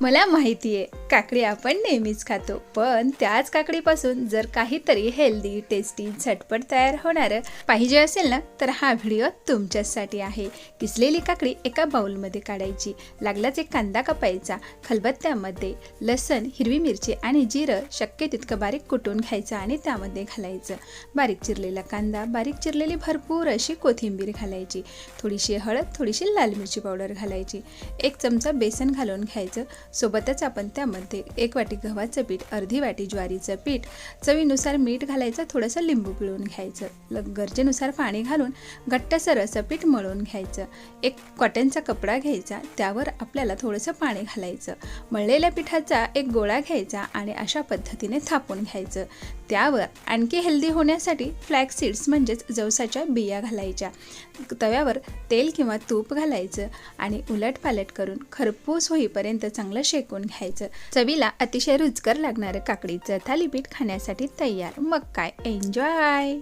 मला माहिती आहे काकडी आपण नेहमीच खातो. पण त्याच काकडीपासून जर काहीतरी हेल्दी टेस्टी झटपट तयार होणारं पाहिजे असेल ना तर हा व्हिडिओ तुमच्यासाठी आहे. किसलेली काकडी एका बाउलमध्ये काढायची. लागलाच एक कांदा कापायचा खलबत्त्यामध्ये लसण हिरवी मिरची आणि जिरं शक्य तितकं बारीक कुटून घ्यायचं आणि त्यामध्ये घालायचं. बारीक चिरलेला कांदा बारीक चिरलेली भरपूर अशी कोथिंबीर घालायची. थोडीशी हळद थोडीशी लाल मिरची पावडर घालायची. एक चमचा बेसन घालून घ्यायचं. सोबतच आपण त्यामध्ये एक वाटी गव्हाचं पीठ अर्धी वाटी ज्वारीचं पीठ चवीनुसार मीठ घालायचं थोडंसं लिंबू पिळून घ्यायचं. ल गरजेनुसार पाणी घालून घट्टसर असं पीठ मळून घ्यायचं. एक कॉटनचा कपडा घ्यायचा त्यावर आपल्याला थोडंसं पाणी घालायचं. मळलेल्या पिठाचा एक गोळा घ्यायचा आणि अशा पद्धतीने थापून घ्यायचं. त्यावर आणखी हेल्दी होण्यासाठी फ्लॅक्स सीड्स म्हणजेच जवसाच्या बिया घालायच्या. तव्यावर तेल किंवा तूप घालायचं आणि उलटपालट करून खरपूस होईपर्यंत चांगलं चांगलं शेकून घ्यायचं. चवीला अतिशय रुचकर लागणारं काकडीचं थालीपीठ खाण्यासाठी तयार. मग काय? एन्जॉय